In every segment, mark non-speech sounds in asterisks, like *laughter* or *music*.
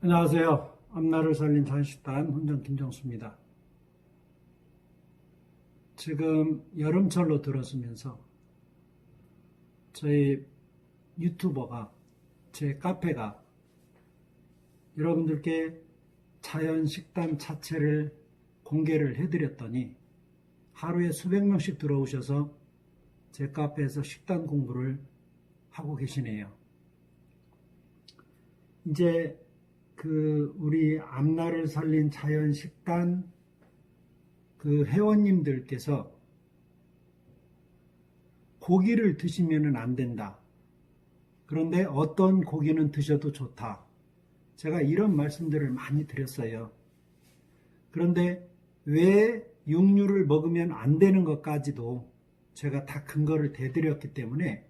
안녕하세요. 앞날을 살린 자식단 훈전 김정수입니다. 지금 여름철로 들어서면서 저희 유튜버가 제 카페가 여러분들께 자연 식단 자체를 공개를 해드렸더니 하루에 수백 명씩 들어오셔서 제 카페에서 식단 공부를 하고 계시네요. 이제 그 우리 앞날을 살린 자연 식단 그 회원님들께서 고기를 드시면은 안 된다. 그런데 어떤 고기는 드셔도 좋다. 제가 이런 말씀들을 많이 드렸어요. 그런데 왜 육류를 먹으면 안 되는 것까지도 제가 다 근거를 대드렸기 때문에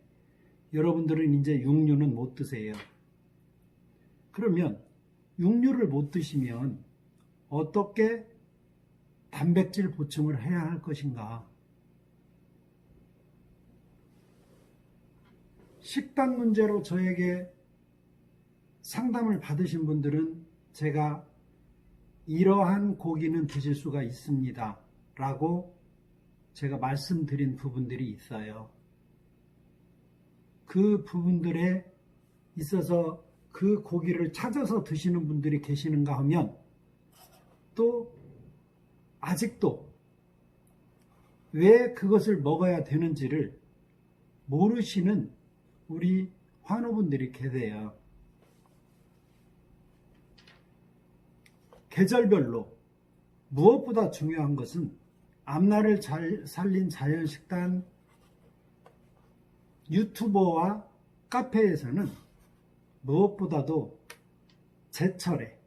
여러분들은 이제 육류는 못 드세요. 그러면 육류를 못 드시면 어떻게 단백질 보충을 해야 할 것인가? 식단 문제로 저에게 상담을 받으신 분들은 제가 이러한 고기는 드실 수가 있습니다. 라고 제가 말씀드린 부분들이 있어요. 그 부분들에 있어서 그 고기를 찾아서 드시는 분들이 계시는가 하면 또 아직도 왜 그것을 먹어야 되는지를 모르시는 우리 환우분들이 계세요. 계절별로 무엇보다 중요한 것은 앞날을 잘 살린 자연식단 유튜버와 카페에서는 무엇보다도 제 철에,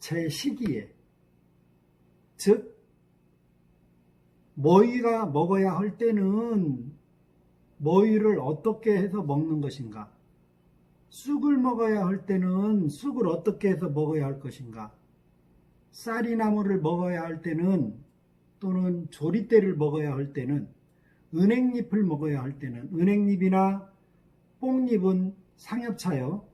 제 시기에, 즉, 모이가 먹어야 할 때는 모이를 어떻게 해서 먹는 것인가? 쑥을 먹어야 할 때는 쑥을 어떻게 해서 먹어야 할 것인가? 쌀이나무를 먹어야 할 때는 또는 조리대를 먹어야 할 때는 은행잎을 먹어야 할 때는 은행잎이나 뽕잎은 상엽차요.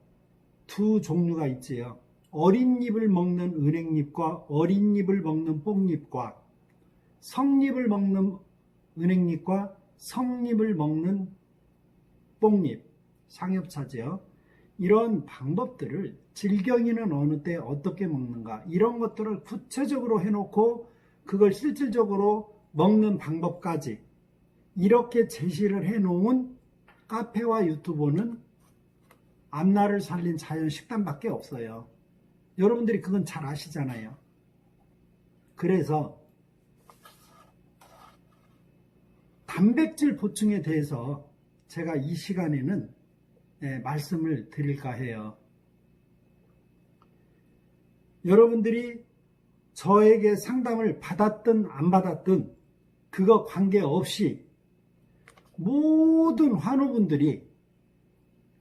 두 종류가 있지요. 어린 잎을 먹는 은행잎과 어린 잎을 먹는 뽕잎과 성잎을 먹는 은행잎과 성잎을 먹는 뽕잎, 상엽차지요. 이런 방법들을 질경이는 어느 때 어떻게 먹는가 이런 것들을 구체적으로 해놓고 그걸 실질적으로 먹는 방법까지 이렇게 제시를 해놓은 카페와 유튜브는 앞날을 살린 자연 식단밖에 없어요. 여러분들이 그건 잘 아시잖아요. 그래서 단백질 보충에 대해서 제가 이 시간에는 예, 말씀을 드릴까 해요. 여러분들이 저에게 상담을 받았든 안 받았든 그거 관계없이 모든 환우분들이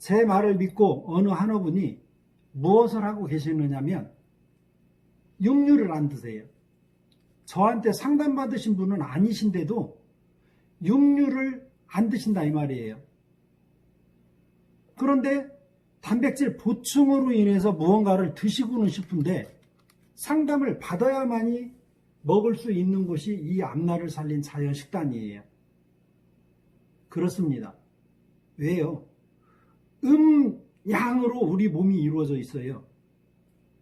제 말을 믿고 어느 환우분이 무엇을 하고 계시느냐면 육류를 안 드세요. 저한테 상담받으신 분은 아니신데도 육류를 안 드신다 이 말이에요. 그런데 단백질 보충으로 인해서 무언가를 드시고는 싶은데 상담을 받아야만이 먹을 수 있는 것이 이 앞날을 살린 자연 식단이에요. 그렇습니다. 왜요? 음 양으로 우리 몸이 이루어져 있어요.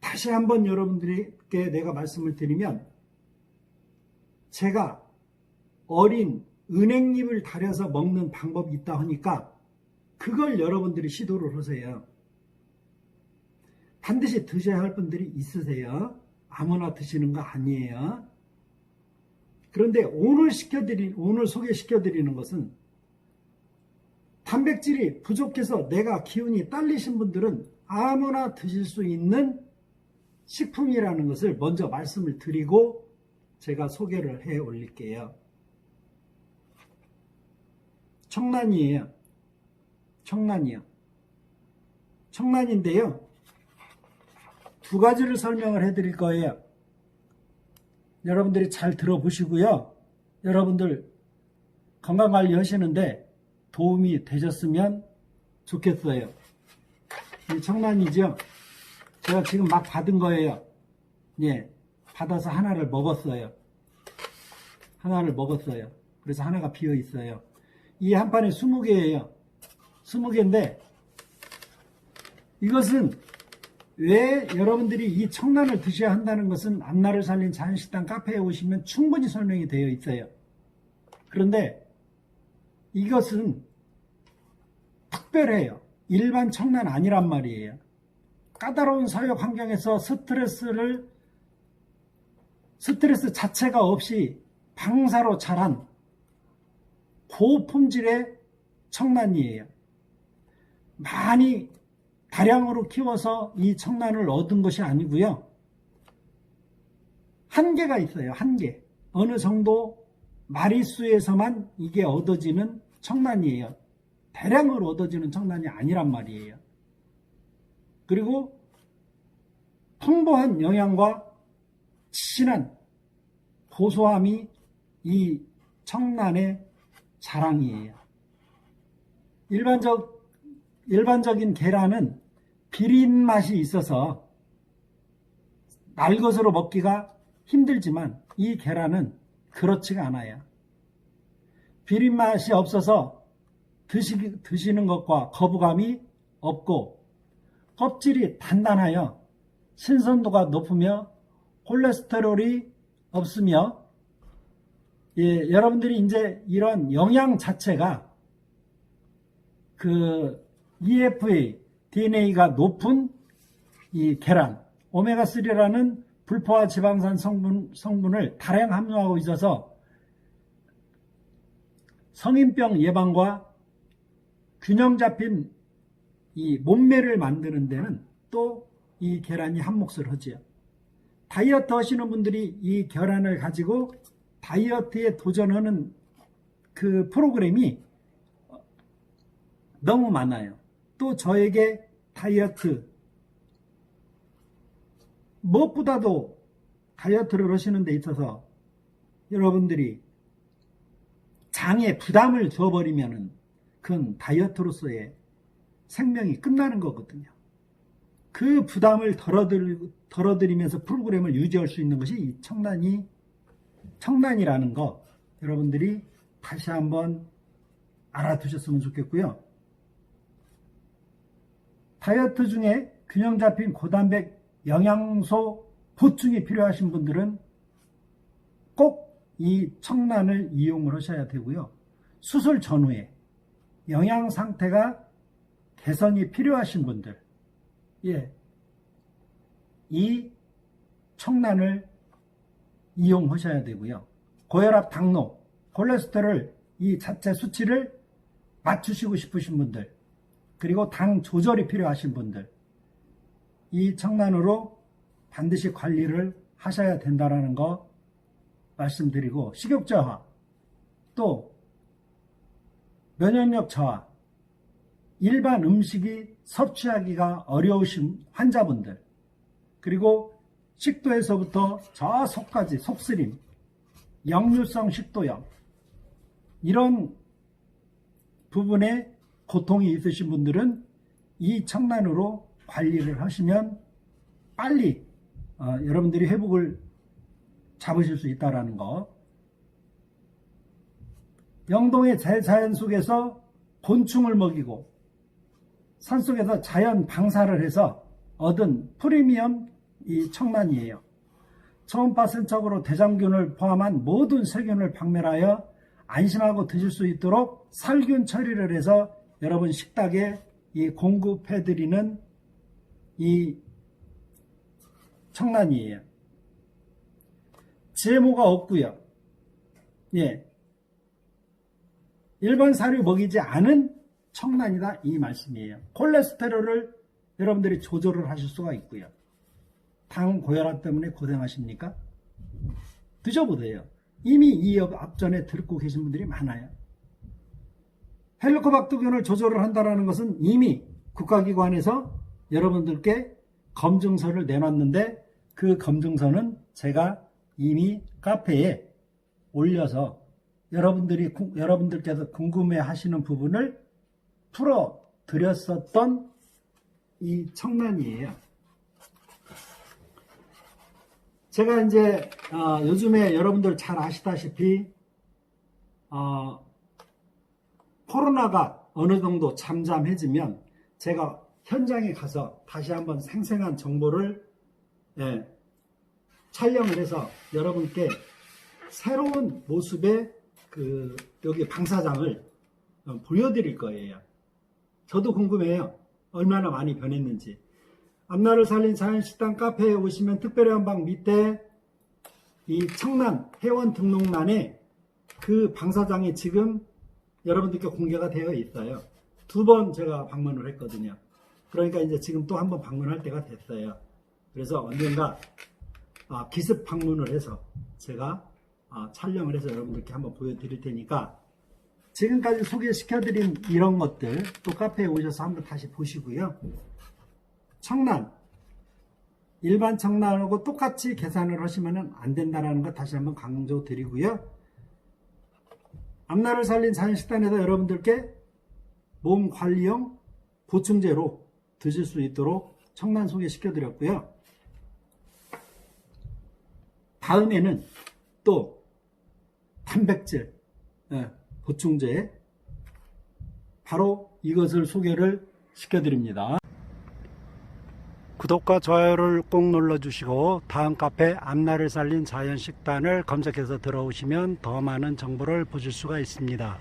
다시 한번 여러분들에게 내가 말씀을 드리면 제가 어린 은행잎을 달여서 먹는 방법이 있다 하니까 그걸 여러분들이 시도를 하세요. 반드시 드셔야 할 분들이 있으세요. 아무나 드시는 거 아니에요. 그런데 오늘 시켜드리, 오늘 소개시켜드리는 것은 단백질이 부족해서 내가 기운이 딸리신 분들은 아무나 드실 수 있는 식품이라는 것을 먼저 말씀을 드리고 제가 소개를 해 올릴게요. 청란이에요. 청란이요. 청란인데요. 두 가지를 설명을 해 드릴 거예요. 여러분들이 잘 들어보시고요. 여러분들 건강관리 하시는데 도움이 되셨으면 좋겠어요. 이 청란이죠. 제가 지금 막 받은 거예요. 예. 받아서 하나를 먹었어요. 하나를 먹었어요. 그래서 하나가 비어 있어요. 이 한 판에 20개예요. 20개인데 이것은 왜 여러분들이 이 청란을 드셔야 한다는 것은 앞날을 살린 자연식당 카페에 오시면 충분히 설명이 되어 있어요. 그런데 이것은 특별해요. 일반 청란 아니란 말이에요. 까다로운 사육 환경에서 스트레스를 스트레스 자체가 없이 방사로 자란 고품질의 청란이에요. 많이 다량으로 키워서 이 청란을 얻은 것이 아니고요. 한계가 있어요. 한계. 어느 정도 마리수에서만 이게 얻어지는 청란이에요. 대량으로 얻어지는 청란이 아니란 말이에요. 그리고 풍부한 영양과 진한 고소함이 이 청란의 자랑이에요. 일반적, 일반적인 계란은 비린 맛이 있어서 날 것으로 먹기가 힘들지만 이 계란은 그렇지가 않아요. 비린 맛이 없어서 드시, 드시는 것과 거부감이 없고 껍질이 단단하여 신선도가 높으며 콜레스테롤이 없으며 예, 여러분들이 이제 이런 영양 자체가 그 EFA DNA가 높은 이 계란 오메가3라는 불포화 지방산 성분, 성분을 다량 함유하고 있어서 성인병 예방과 균형 잡힌 이 몸매를 만드는 데는 또 이 계란이 한 몫을 하지요. 다이어트 하시는 분들이 이 계란을 가지고 다이어트에 도전하는 그 프로그램이 너무 많아요. 또 저에게 다이어트 무엇보다도 다이어트를 하시는 데 있어서 여러분들이 장에 부담을 줘버리면은 그건 다이어트로서의 생명이 끝나는 거거든요. 그 부담을 덜어들, 덜어드리면서 프로그램을 유지할 수 있는 것이 이 청란이, 청란이라는 거 여러분들이 다시 한번 알아두셨으면 좋겠고요. 다이어트 중에 균형 잡힌 고단백 영양소 보충이 필요하신 분들은 꼭 이 청란을 이용을 하셔야 되고요. 수술 전후에 영양 상태가 개선이 필요하신 분들, 예, 이 청란을 이용하셔야 되고요. 고혈압, 당뇨, 콜레스테롤 이 자체 수치를 맞추시고 싶으신 분들, 그리고 당 조절이 필요하신 분들, 이 청란으로 반드시 관리를 하셔야 된다라는 거 말씀드리고 식욕 저하, 또 면역력 저하, 일반 음식이 섭취하기가 어려우신 환자분들, 그리고 식도에서부터 저 속까지 속쓰림, 역류성 식도염, 이런 부분에 고통이 있으신 분들은 이 청란으로 관리를 하시면 빨리 어, 여러분들이 회복을 잡으실 수 있다라는 거. 영동의 자연 속에서 곤충을 먹이고 산속에서 자연 방사를 해서 얻은 프리미엄 이 청란이에요. 초음파 센척으로 대장균을 포함한 모든 세균을 박멸하여 안심하고 드실 수 있도록 살균 처리를 해서 여러분 식탁에 이 공급해드리는 이 청란이에요. 제모가 없고요. 예. 일반 사료 먹이지 않은 청란이다 이 말씀이에요. 콜레스테롤을 여러분들이 조절을 하실 수가 있고요. 당 고혈압 때문에 고생하십니까? 드셔보세요. 이미 이 앞전에 듣고 계신 분들이 많아요. 헬리코박터균을 조절을 한다는 것은 이미 국가기관에서 여러분들께 검증서를 내놨는데 그 검증서는 제가 이미 카페에 올려서 여러분들이 여러분들께서 궁금해 하시는 부분을 풀어 드렸었던 이 청란이에요. 제가 이제 어, 요즘에 여러분들 잘 아시다시피 어, 코로나가 어느 정도 잠잠해지면 제가 현장에 가서 다시 한번 생생한 정보를 예, 촬영을 해서 여러분께 새로운 모습의 그 여기 방사장을 어, 보여드릴 거예요. 저도 궁금해요. 얼마나 많이 변했는지. 앞날을 살린 자연식당 카페에 오시면 특별히 한방 밑에 이 청란 회원 등록란에 그 방사장이 지금 여러분들께 공개가 되어 있어요. 두 번 제가 방문을 했거든요. 그러니까 이제 지금 또 한 번 방문할 때가 됐어요. 그래서 언젠가 아, 기습 방문을 해서 제가 아, 촬영을 해서 여러분들께 한번 보여드릴 테니까 지금까지 소개시켜드린 이런 것들 또 카페에 오셔서 한번 다시 보시고요. 청란 일반 청란하고 똑같이 계산을 하시면 안 된다는 것 다시 한번 강조드리고요. 앞날을 살린 자연식단에서 여러분들께 몸 관리용 보충제로 드실 수 있도록 청란 소개시켜드렸고요. 다음에는 또 단백질 예, 보충제 바로 이것을 소개를 시켜드립니다. 구독과 좋아요를 꼭 눌러주시고 다음 카페 앞날을 살린 자연식단을 검색해서 들어오시면 더 많은 정보를 보실 수가 있습니다.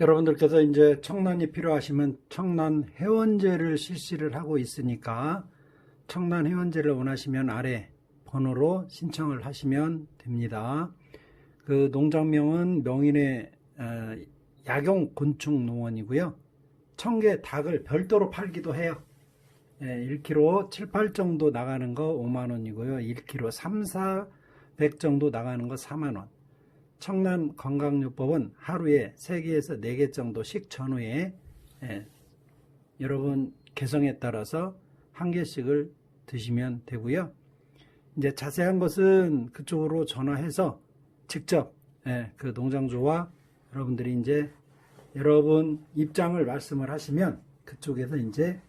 여러분들께서 이제 청란이 필요하시면 청란 회원제를 실시를 하고 있으니까 청란 회원제를 원하시면 아래 번호로 신청을 하시면 됩니다. 그 농장명은 명인의 어, 약용 곤충 농원이고요. 청개 닭을 별도로 팔기도 해요. 예, 1kg 7, 8 정도 나가는 거 5만 원이고요. 1kg 3, 400 정도 나가는 거 4만 원. 청란 건강요법은 하루에 3개에서 4개 정도씩 전후에 예, 여러분 개성에 따라서 한 개씩을 드시면 되고요. 이제 자세한 것은 그쪽으로 전화해서 직접 예, 그 농장주와 여러분들이 이제 여러분 입장을 말씀을 하시면 그쪽에서 이제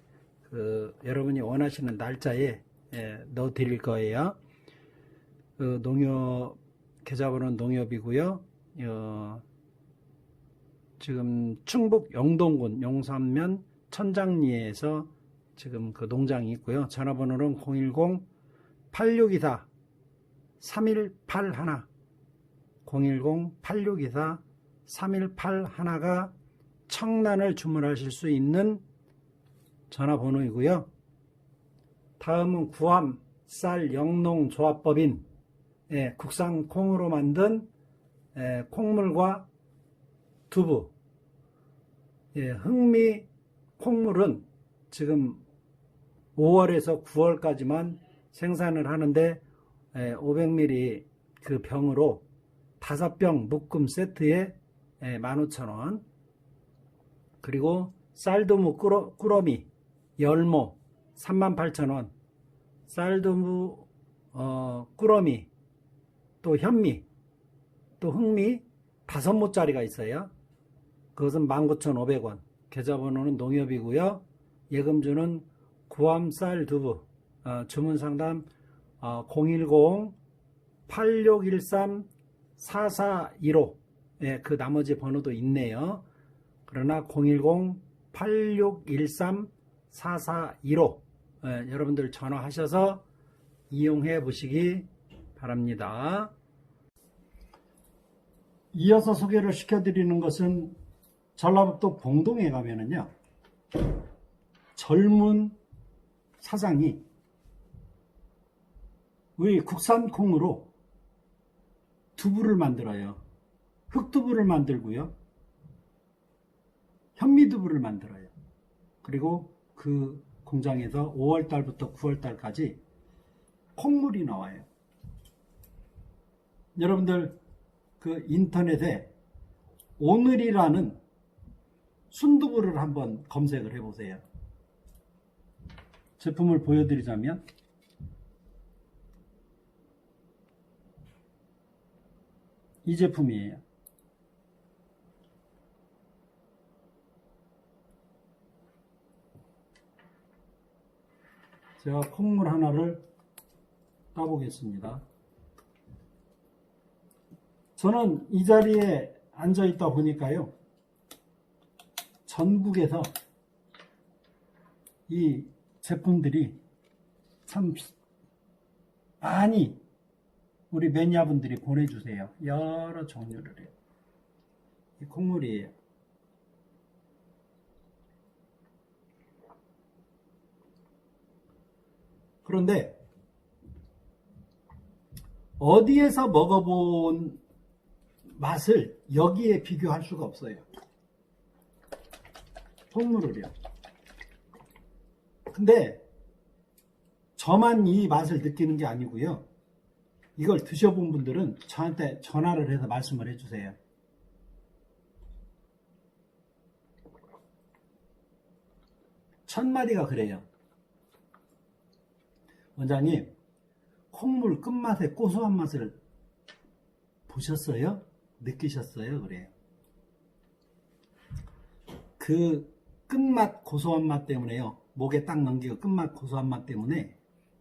그 여러분이 원하시는 날짜에 예, 넣어 드릴 거예요. 그 농협 계좌번호는 농협이고요. 어, 지금 충북 영동군 용산면 천장리에서 지금 그 농장이 있고요. 전화번호는 010 8624 3181 010 8624 3181가 청란을 주문하실 수 있는 전화번호이고요. 다음은 구암 쌀 영농 조합법인 예, 국산 콩으로 만든 예, 콩물과 두부 예, 흥미 콩물은 지금 5월에서 9월까지만 생산을 하는데 500ml 그 병으로 5병 묶음 세트에 15,000원. 그리고 쌀두부 꾸러, 꾸러미 열모 38,000원. 쌀두부 어, 꾸러미 또 현미 또 흑미 다섯 모짜리가 있어요. 그것은 19,500원. 계좌번호는 농협이고요. 예금주는 구암쌀 두부 어, 주문 상담 어, 010-8613-4415 예, 그 나머지 번호도 있네요. 그러나 010-8613-4415 예, 여러분들 전화하셔서 이용해 보시기 바랍니다. 이어서 소개를 시켜드리는 것은 전라북도 봉동에 가면은요 젊은 사장이 우리 국산 콩으로 두부를 만들어요. 흑두부를 만들고요. 현미두부를 만들어요. 그리고 그 공장에서 5월달부터 9월달까지 콩물이 나와요. 여러분들 그 인터넷에 오늘이라는 순두부를 한번 검색을 해보세요. 제품을 보여드리자면 이 제품이에요. 제가 콩물 하나를 따보겠습니다. 저는 이 자리에 앉아 있다 보니까요. 전국에서 이 제품들이 참 많이 우리 매니아분들이 보내주세요. 여러 종류를 해요. 이 콩물이에요. 그런데 어디에서 먹어본 맛을 여기에 비교할 수가 없어요. 콩물을요. 근데 저만 이 맛을 느끼는 게 아니고요. 이걸 드셔본 분들은 저한테 전화를 해서 말씀을 해주세요. 천 마디가 그래요. 원장님, 콩물 끝맛의 고소한 맛을 보셨어요? 느끼셨어요? 그래요. 그 끝맛 고소한 맛 때문에요. 목에 딱 넘기고 끝맛 고소한 맛 때문에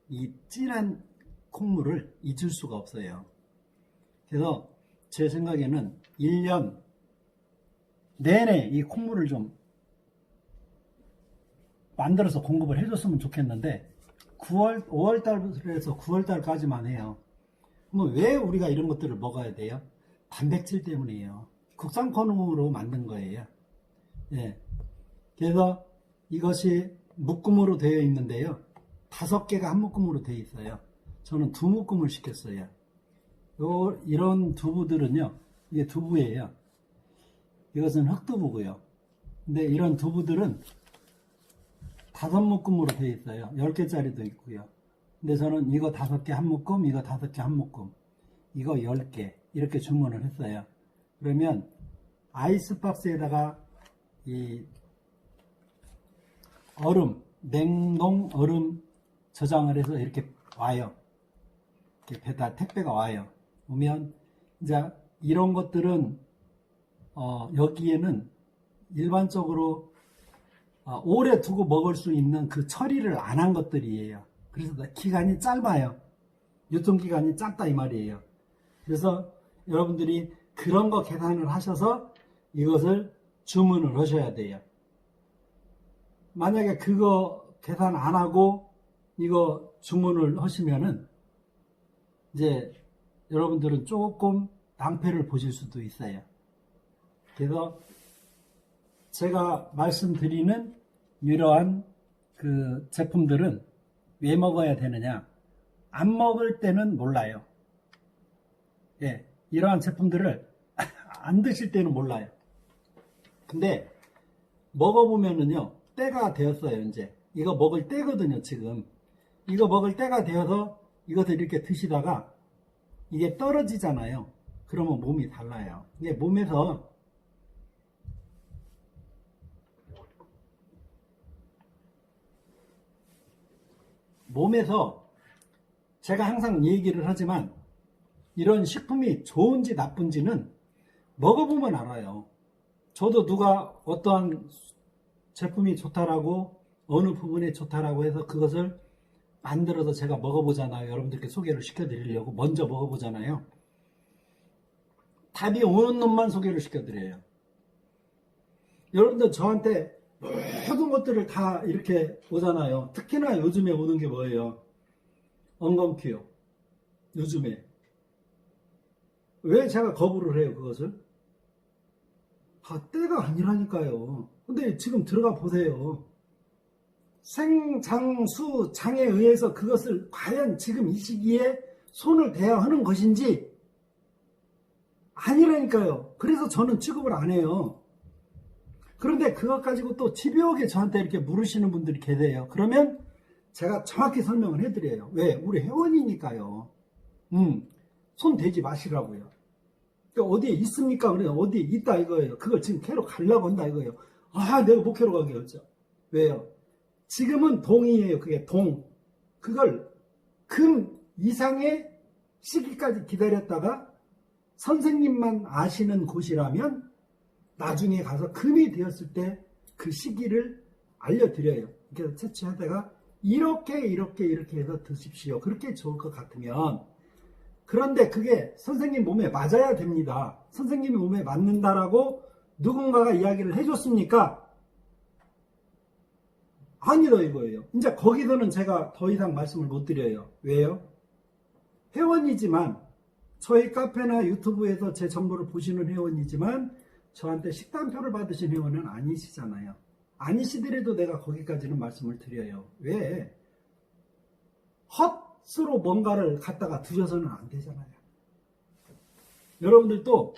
이 진한 콩물을 잊을 수가 없어요. 그래서 제 생각에는 1년 내내 이 콩물을 좀 만들어서 공급을 해줬으면 좋겠는데 9월, 5월 달부터 9월 달까지만 해요. 그럼 왜 우리가 이런 것들을 먹어야 돼요? 단백질 때문이에요. 국산 콩으로 만든 거예요. 예. 그래서 이것이 묶음으로 되어 있는데요. 다섯 개가 한 묶음으로 되어 있어요. 저는 두 묶음을 시켰어요. 요, 이런 두부들은요, 이게 두부예요. 이것은 흑두부고요. 근데 이런 두부들은 다섯 묶음으로 되어 있어요. 열 개짜리도 있고요. 근데 저는 이거 다섯 개 한 묶음, 이거 다섯 개 한 묶음, 이거 열 개 이렇게 주문을 했어요. 그러면 아이스박스에다가 이 얼음, 냉동 얼음 저장을 해서 이렇게 와요. 배달 택배가 와요. 오면 이제 이런 것들은 어, 여기에는 일반적으로 어, 오래 두고 먹을 수 있는 그 처리를 안 한 것들이에요. 그래서 기간이 짧아요. 유통 기간이 짧다 이 말이에요. 그래서 여러분들이 그런 거 계산을 하셔서 이것을 주문을 하셔야 돼요. 만약에 그거 계산 안 하고 이거 주문을 하시면은 이제 여러분들은 조금 낭패를 보실 수도 있어요. 그래서 제가 말씀드리는 이러한 그 제품들은 왜 먹어야 되느냐? 안 먹을 때는 몰라요. 예, 이러한 제품들을 *laughs* 안 드실 때는 몰라요. 근데 먹어보면은요, 때가 되었어요, 이제. 이거 먹을 때거든요, 지금. 이거 먹을 때가 되어서 이것을 이렇게 드시다가 이게 떨어지잖아요. 그러면 몸이 달라요. 이게 몸에서 몸에서 제가 항상 얘기를 하지만 이런 식품이 좋은지 나쁜지는 먹어보면 알아요. 저도 누가 어떠한 제품이 좋다라고 어느 부분에 좋다라고 해서 그것을 만들어서 제가 먹어보잖아요. 여러분들께 소개를 시켜드리려고 먼저 먹어보잖아요. 답이 오는 놈만 소개를 시켜드려요. 여러분들 저한테 모든 것들을 다 이렇게 오잖아요. 특히나 요즘에 오는 게 뭐예요? 엉겅퀴요. 요즘에. 왜 제가 거부를 해요, 그것을? 다 때가 아니라니까요. 근데 지금 들어가 보세요. 생장수 장에 의해서 그것을 과연 지금 이 시기에 손을 대야 하는 것인지 아니라니까요. 그래서 저는 취급을 안 해요. 그런데 그것 가지고 또 집요하게 저한테 이렇게 물으시는 분들이 계세요. 그러면 제가 정확히 설명을 해드려요. 왜? 우리 회원이니까요. 음, 손 대지 마시라고요. 어디에 있습니까? 그래요. 어디에 있다 이거예요. 그걸 지금 캐러 가려고 한다 이거예요. 아, 내가 못 캐러 가게 했죠. 왜요? 지금은 동이에요. 그게 동. 그걸 금 이상의 시기까지 기다렸다가 선생님만 아시는 곳이라면 나중에 가서 금이 되었을 때 그 시기를 알려드려요. 그래서 채취하다가 이렇게 이렇게 이렇게 해서 드십시오. 그렇게 좋을 것 같으면 그런데 그게 선생님 몸에 맞아야 됩니다. 선생님이 몸에 맞는다라고 누군가가 이야기를 해줬습니까? 아니다 이거예요. 이제 거기서는 제가 더 이상 말씀을 못 드려요. 왜요? 회원이지만 저희 카페나 유튜브에서 제 정보를 보시는 회원이지만 저한테 식단표를 받으신 회원은 아니시잖아요. 아니시더라도 내가 거기까지는 말씀을 드려요. 왜? 헛으로 뭔가를 갖다가 드셔서는 안 되잖아요. 여러분들도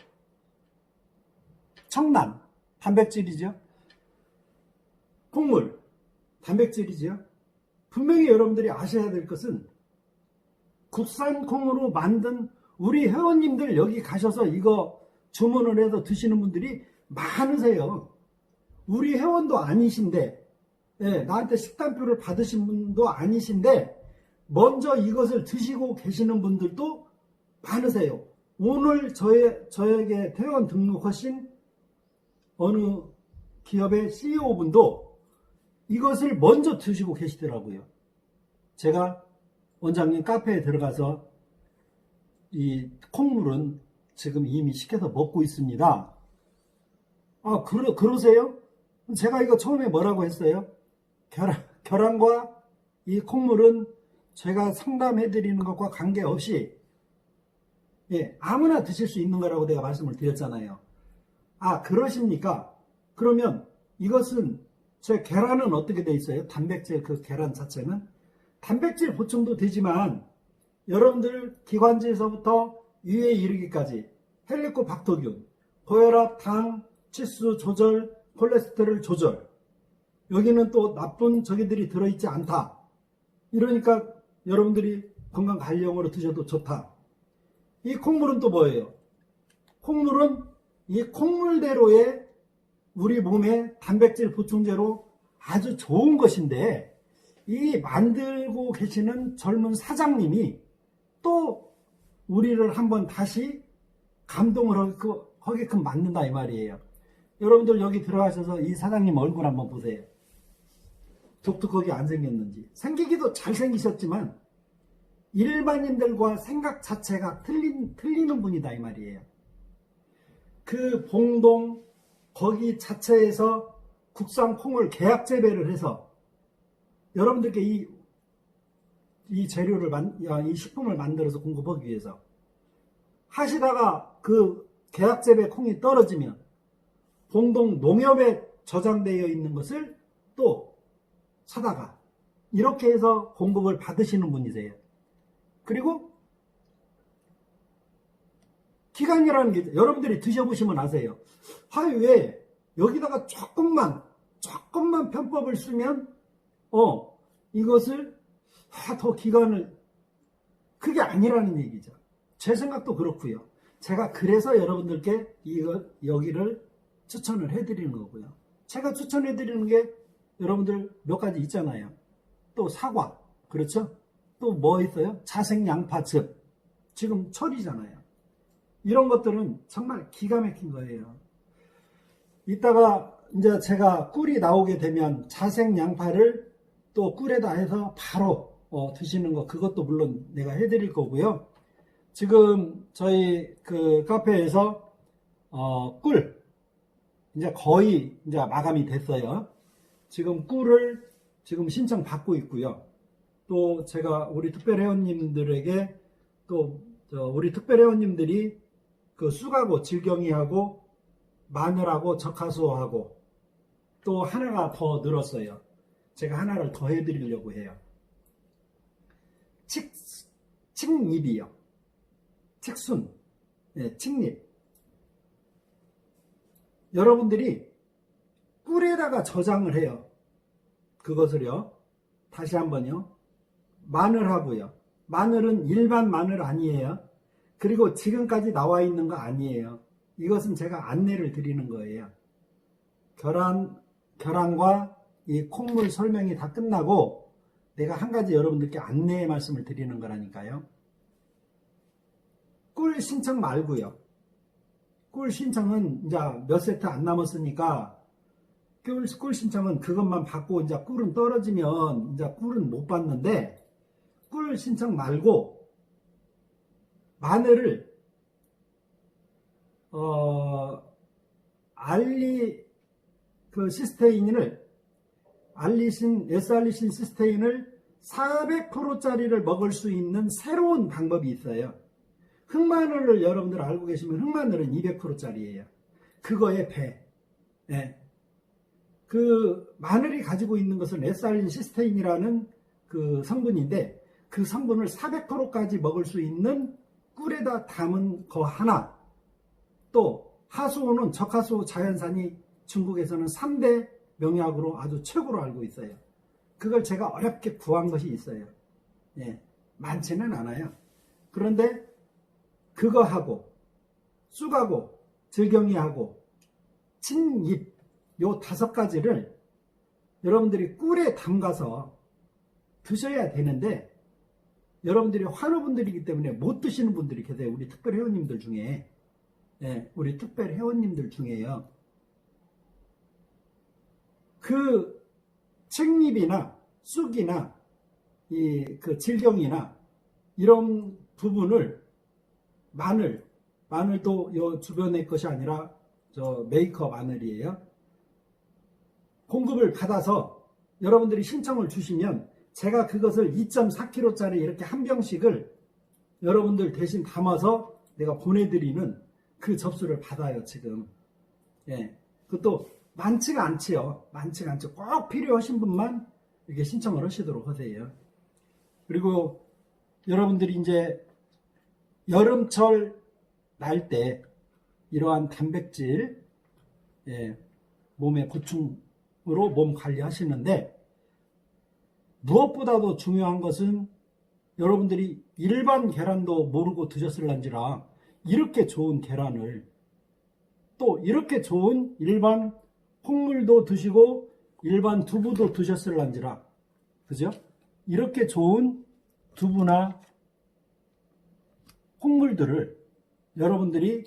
청란, 단백질이죠. 콩물, 단백질이죠. 분명히 여러분들이 아셔야 될 것은 국산 콩으로 만든 우리 회원님들 여기 가셔서 이거 주문을 해서 드시는 분들이 많으세요. 우리 회원도 아니신데, 예, 나한테 식단표를 받으신 분도 아니신데, 먼저 이것을 드시고 계시는 분들도 많으세요. 오늘 저의, 저에게 회원 등록하신 어느 기업의 CEO분도 이것을 먼저 드시고 계시더라고요. 제가 원장님 카페에 들어가서 이 콩물은 지금 이미 시켜서 먹고 있습니다. 아, 그러, 그러세요? 제가 이거 처음에 뭐라고 했어요? 결함, 결함과 이 콩물은 제가 상담해 드리는 것과 관계없이 예, 아무나 드실 수 있는 거라고 내가 말씀을 드렸잖아요. 아, 그러십니까? 그러면 이것은 제 계란은 어떻게 돼 있어요? 단백질 그 계란 자체는 단백질 보충도 되지만 여러분들 기관지에서부터 위에 이르기까지 헬리코 박토균, 고혈압, 당, 치수 조절, 콜레스테롤 조절 여기는 또 나쁜 저기들이 들어있지 않다. 이러니까 여러분들이 건강관리용으로 드셔도 좋다. 이 콩물은 또 뭐예요? 콩물은 이 콩물대로의 우리 몸의 단백질 보충제로 아주 좋은 것인데 이 만들고 계시는 젊은 사장님이 또 우리를 한번 다시 감동을 하게끔 만든다 이 말이에요. 여러분들 여기 들어가셔서 이 사장님 얼굴 한번 보세요. 독특하게 안 생겼는지. 생기기도 잘 생기셨지만 일반인들과 생각 자체가 틀린, 틀리는 분이다 이 말이에요. 그 봉동 거기 자체에서 국산 콩을 계약 재배를 해서 여러분들께 이, 이 재료를, 만, 이 식품을 만들어서 공급하기 위해서 하시다가 그 계약 재배 콩이 떨어지면 봉동 농협에 저장되어 있는 것을 또 사다가 이렇게 해서 공급을 받으시는 분이세요. 그리고 기간이라는 게 여러분들이 드셔보시면 아세요. 하왜 여기다가 조금만 조금만 편법을 쓰면 어 이것을 아, 더 기간을 그게 아니라는 얘기죠. 제 생각도 그렇고요. 제가 그래서 여러분들께 이거 여기를 추천을 해드리는 거고요. 제가 추천해드리는 게 여러분들 몇 가지 있잖아요. 또 사과, 그렇죠? 또 뭐 있어요? 자색 양파즙. 지금 철이잖아요. 이런 것들은 정말 기가 막힌 거예요. 이따가 이제 제가 꿀이 나오게 되면 자색 양파를 또 꿀에다 해서 바로 어, 드시는 거 그것도 물론 내가 해드릴 거고요. 지금 저희 그 카페에서 어, 꿀 이제 거의 이제 마감이 됐어요. 지금 꿀을 지금 신청 받고 있고요. 또 제가 우리 특별회원님들에게 또 우리 특별회원님들이 그 쑥하고 질경이하고 마늘하고 적화수하고 또 하나가 더 늘었어요. 제가 하나를 더 해드리려고 해요. 칡, 칡잎이요. 칡순, 네, 칡잎. 여러분들이 꿀에다가 저장을 해요. 그것을요. 다시 한번요. 마늘하고요. 마늘은 일반 마늘 아니에요. 그리고 지금까지 나와 있는 거 아니에요. 이것은 제가 안내를 드리는 거예요. 계란, 계란과 이 콩물 설명이 다 끝나고 내가 한 가지 여러분들께 안내의 말씀을 드리는 거라니까요. 꿀 신청 말고요. 꿀 신청은 이제 몇 세트 안 남았으니까 꿀, 꿀 신청은 그것만 받고 이제 꿀은 떨어지면 이제 꿀은 못 받는데 꿀 신청 말고 마늘을 어 알리 그 시스테인을 알리신 S알리신 시스테인을 400%짜리를 먹을 수 있는 새로운 방법이 있어요. 흑마늘을 여러분들 알고 계시면 흑마늘은 200%짜리예요. 그거의 배. 예. 그 마늘이 가지고 있는 것은 에살린 시스테인이라는 그 성분인데 그 성분을 400%까지 먹을 수 있는 꿀에다 담은 거 하나 또 하수오는 적하수오 자연산이 중국에서는 3대 명약으로 아주 최고로 알고 있어요. 그걸 제가 어렵게 구한 것이 있어요. 예, 많지는 않아요. 그런데 그거하고 쑥하고 즐경이하고 진잎 요 다섯 가지를 여러분들이 꿀에 담가서 드셔야 되는데 여러분들이 환우분들이기 때문에 못 드시는 분들이 계세요. 우리 특별 회원님들 중에 예, 우리 특별 회원님들 중에요. 그 책잎이나 쑥이나 이 그 질경이나 이런 부분을 마늘, 마늘도 요 주변의 것이 아니라 저 메이커 마늘이에요. 공급을 받아서 여러분들이 신청을 주시면 제가 그것을 2.4kg짜리 이렇게 한 병씩을 여러분들 대신 담아서 내가 보내드리는 그 접수를 받아요, 지금. 예. 그것도 많지가 않지요. 많지가 않죠. 꼭 필요하신 분만 이렇게 신청을 하시도록 하세요. 그리고 여러분들이 이제 여름철 날 때 이러한 단백질, 예, 몸의 보충으로 몸 관리하시는데 무엇보다도 중요한 것은 여러분들이 일반 계란도 모르고 드셨을런지라 이렇게 좋은 계란을 또 이렇게 좋은 일반 콩물도 드시고 일반 두부도 드셨을런지라 그죠? 이렇게 좋은 두부나 콩물들을 여러분들이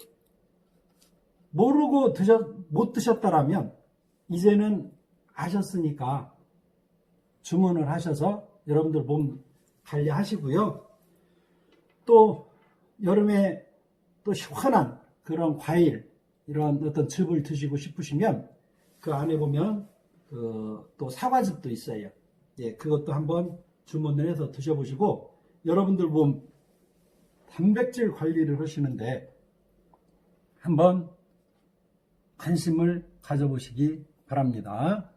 모르고 드셨, 못 드셨다라면 이제는 아셨으니까 주문을 하셔서 여러분들 몸 관리하시고요. 또 여름에 또 시원한 그런 과일 이런 어떤 즙을 드시고 싶으시면 그 안에 보면 그 또 사과즙도 있어요. 예, 그것도 한번 주문을 해서 드셔보시고 여러분들 몸 단백질 관리를 하시는데 한번 관심을 가져보시기 바랍니다.